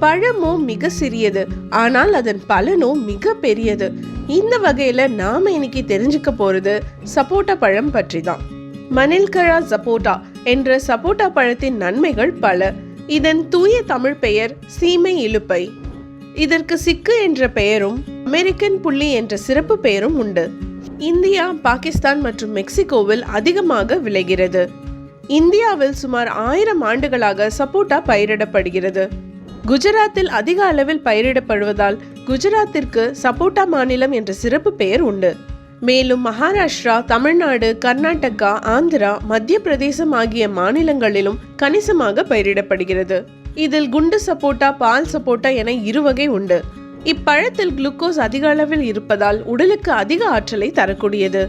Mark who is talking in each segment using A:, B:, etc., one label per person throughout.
A: பழமோ மிக சிறியது ஆனால் அதன் பலனோ மிக பெரியது. இந்த வகையில நாம இன்னைக்கு தெரிஞ்சுக்க போறது சப்போட்டா பழம் பற்றி தான் மணில்கரா சப்போட்டா என்ற சப்போட்டா பழத்தின் நன்மைகள் பல. இதன் தூய தமிழ் பெயர் சீமை இலுப்பை. இதற்கு சிக்கு என்ற பெயரும் அமெரிக்கன் புள்ளி என்ற சிறப்பு பெயரும் உண்டு. இந்தியா பாகிஸ்தான் மற்றும் மெக்சிகோவில் அதிகமாக விளைகிறது. இந்தியாவில் சுமார் ஆயிரம் ஆண்டுகளாக சப்போட்டா பயிரிடப்படுகிறது. குஜராத்தில் அதிக அளவில் பயிரிடப்படுவதால் குஜராத்திற்கு சப்போட்டா மாநிலம் என்ற சிறப்பு பெயர் உண்டு. மேலும் மகாராஷ்டிரா தமிழ்நாடு கர்நாடகா ஆந்திரா மத்திய பிரதேசம் ஆகிய மாநிலங்களிலும் கணிசமாக பயிரிடப்படுகிறது. இதில் குண்டு சப்போட்டா பால் சப்போட்டா என இரு வகை உண்டு. இப்பழத்தில் குளுக்கோஸ் அதிக அளவில் இருப்பதால் உடலுக்கு அதிக ஆற்றலை தரக்கூடியது.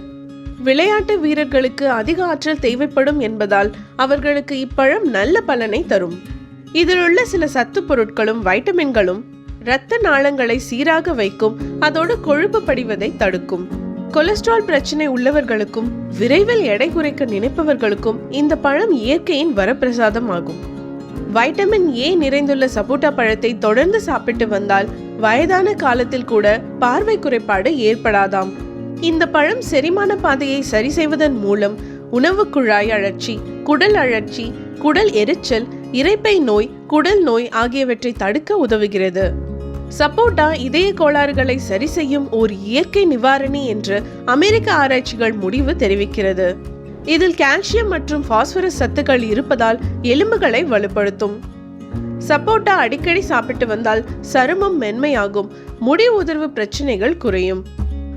A: விளையாட்டு வீரர்களுக்கு அதிக ஆற்றல் தேவைப்படும் என்பதால் அவர்களுக்கு இப்பழம் நல்ல பலனை தரும். இதில் உள்ள சில சத்து பொருட்களும் வைட்டமின்களும் இரத்த நாளங்களை சீராக வைக்கும் அதோடு கொழுப்பு படிவதை தடுக்கும். கொலஸ்ட்ரால் பிரச்சனை உள்ளவர்களுக்கும் விரைவில் எடை குறைக்க நினைப்பவர்களுக்கும் இந்த பழம் இயற்கையின் வரப்பிரசாதம் ஆகும். வைட்டமின் ஏ நிறைந்துள்ள சப்போட்டா பழத்தை தொடர்ந்து சாப்பிட்டு வந்தால் வயதான காலத்தில் கூட பார்வை குறைபாடு ஏற்படாதாம். இந்த பழம் செரிமான பாதையை சரி செய்வதன் மூலம் உணவு குழாய் அழற்சி குடல் அழற்சி குடல் எரிச்சல் இரைப்பை நோய் குடல் நோய் ஆகியவற்றை தடுக்க உதவுகிறது. சப்போட்டா இதய கோளாறுகளை சரி செய்யும் ஓர் இயற்கை நிவாரணி என்று அமெரிக்க ஆராய்ச்சிகள் முடிவு தெரிவிக்கிறது. இதில் கால்சியம் மற்றும் பாஸ்பரஸ் சத்துக்கள் இருப்பதால் எலும்புகளை வலுப்படுத்தும். சப்போட்டா அடிக்கடி சாப்பிட்டு வந்தால் சருமம் மென்மையாகும் முடி உதிர்வு பிரச்சனைகள் குறையும்.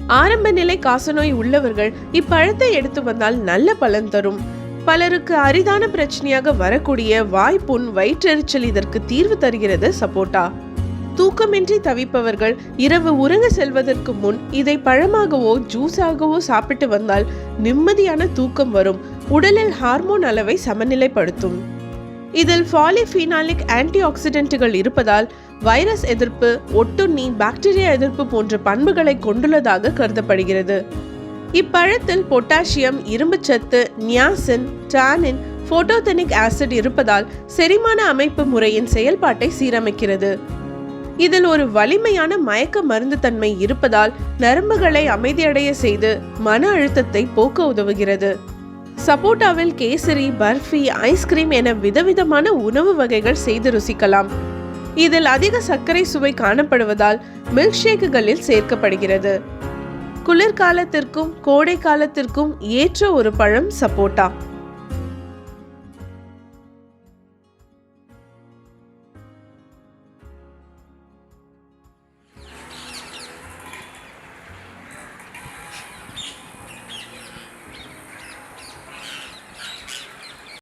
A: ஆரம்ப நிலை காசநோய் உள்ளவர்கள் இப்பழத்தை எடுத்து வந்தால் நல்ல பலன் தரும். பலருக்கு அரிதான பிரச்சனையாக வரக்கூடிய வாய்ப்புண் வயிற்றெரிச்சல் இதற்கு தீர்வு தருகிறது சப்போட்டா. தூக்கமின்றி தவிப்பவர்கள் இரவு உறங்க செல்வதற்கு முன் இதை பழமாகவோ ஜூஸாகவோ சாப்பிட்டு வந்தால் நிம்மதியான தூக்கம் வரும். உடலில் ஹார்மோன் அளவை சமநிலைப்படுத்தும். இதில் பாலிஃபீனாலிக் ஆன்டி ஆக்சிடென்ட்டுகள் இருப்பதால் வைரஸ் எதிர்ப்பு ஒட்டுண்ணி பாக்டீரியா எதிர்ப்பு போன்ற பண்புகளை கொண்டுள்ளதாக கருதப்படுகிறது. இப்பழத்தில் பொட்டாசியம் இரும்புச்சத்து நியாசின் டானின் போட்டோதெனிக் ஆசிட் இருப்பதால் செரிமான அமைப்பு முறையின் செயல்பாட்டை சீரமைக்கிறது. இதில் ஒரு வலிமையான மயக்க மருந்து தன்மை இருப்பதால் நரம்புகளை அமைதியடைய செய்து மன அழுத்தத்தை போக்க உதவுகிறது. சப்போட்டாவில் கேசரி பர்ஃபி ஐஸ்கிரீம் என விதவிதமான உணவு வகைகள் செய்து ருசிக்கலாம். இதில் அதிக சர்க்கரை சுவை காணப்படுவதால் மில்க் ஷேக்குகளில் சேர்க்கப்படுகிறது. குளிர்காலத்திற்கும் கோடை காலத்திற்கும் ஏற்ற ஒரு பழம் சப்போட்டா.